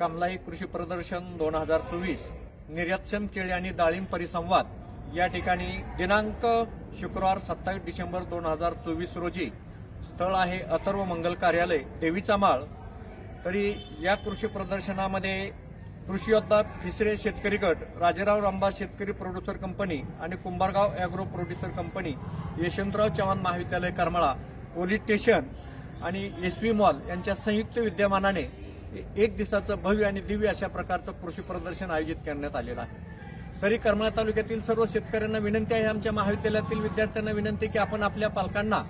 कमलाई कृषी प्रदर्शन दोन हजार चोवीस निर्यातक्षम केळी आणि डाळिंब परिसंवाद या ठिकाणी दिनांक शुक्रवार सत्तावीस डिसेंबर दोन हजार चोवीस रोजी स्थळ आहे अथर्व मंगल कार्यालय देवीचा माळ. तरी या कृषी प्रदर्शनामध्ये कृषी योद्धा फिसरे शेतकरी गट राजेराव रामबा शेतकरी प्रोड्युसर कंपनी आणि Kumbhargaon agro producer company Yashwantrao Chavan महाविद्यालय करमाळा पोलीस स्टेशन आणि एस व्ही मॉल यांच्या संयुक्त विद्यमानाने एक दिवसाचं भव्य आणि दिव्य अशा प्रकारचं कृषी प्रदर्शन आयोजित करण्यात आलेलं आहे. तरी करमाळा तालुक्यातील सर्व शेतकऱ्यांना विनंती आहे आमच्या महाविद्यालयातील विद्यार्थ्यांना विनंती की आपण आपल्या पालकांना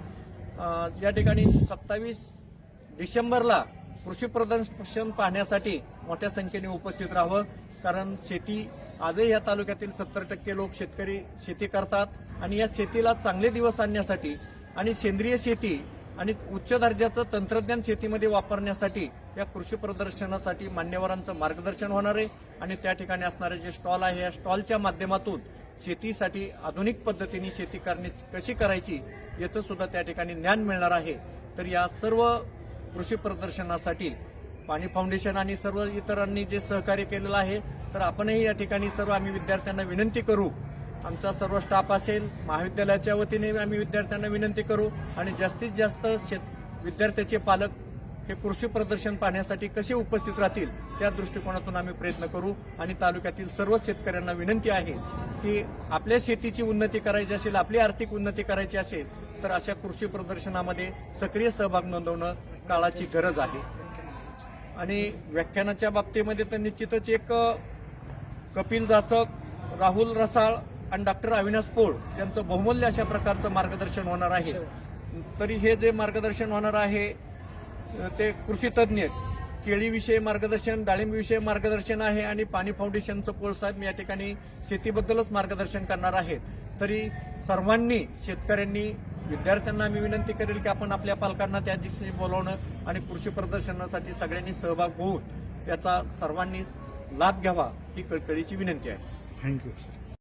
या ठिकाणी सत्तावीस डिसेंबरला कृषी प्रदर्शन पाहण्यासाठी मोठ्या संख्येने उपस्थित राहावं. कारण शेती आजही या तालुक्यातील सत्तर टक्के लोक शेतकरी शेती करतात आणि या शेतीला चांगले दिवस आणण्यासाठी आणि सेंद्रिय शेती आणि उच्च दर्जाचं तंत्रज्ञान शेतीमध्ये वापरण्यासाठी या कृषी प्रदर्शनासाठी मान्यवरांचं मार्गदर्शन होणार आहे. आणि त्या ठिकाणी असणारे जे स्टॉल आहे या स्टॉलच्या माध्यमातून शेतीसाठी आधुनिक पद्धतीने शेती करणे कशी करायची याचं सुद्धा त्या ठिकाणी ज्ञान मिळणार आहे. तर या सर्व कृषी प्रदर्शनासाठी पाणी फाउंडेशन आणि सर्व इतरांनी जे सहकार्य केलेलं आहे तर आपणही या ठिकाणी सर्व आम्ही विद्यार्थ्यांना विनंती करू आमचा सर्व स्टाफ असेल महाविद्यालयाच्या वतीने आम्ही विद्यार्थ्यांना विनंती करू आणि जास्तीत जास्त शेत विद्यार्थ्याचे पालक हे कृषी प्रदर्शन पाहण्यासाठी कसे उपस्थित राहतील त्या दृष्टिकोनातून आम्ही प्रयत्न करू आणि तालुक्यातील सर्व शेतकऱ्यांना विनंती आहे की आपल्या शेतीची उन्नती करायची असेल आपली आर्थिक उन्नती करायची असेल तर अशा कृषी प्रदर्शनामध्ये सक्रिय सहभाग नोंदवणं काळाची गरज आहे. आणि व्याख्यानाच्या बाबतीमध्ये तर निश्चितच एक कपिल जाचक राहुल रसाळ आणि डॉक्टर अविनाश पोळ यांचं बहुमूल्य अशा प्रकारचं मार्गदर्शन होणार आहे. तरी हे जे मार्गदर्शन होणार आहे ते कृषी तज्ज्ञ केळीविषयी मार्गदर्शन डाळिंबविषयी मार्गदर्शन आहे आणि पाणी फाउंडेशनचं पोळ साहेब या ठिकाणी शेतीबद्दलच मार्गदर्शन करणार आहेत तरी सर्वांनी शेतकऱ्यांनी विद्यार्थ्यांना मी विनंती करेल की आपण आपल्या पालकांना त्या दिवशी बोलावणं आणि कृषी प्रदर्शनासाठी सगळ्यांनी सहभाग होऊन याचा सर्वांनी लाभ घ्यावा ही कळकळीची विनंती आहे. Thank you sir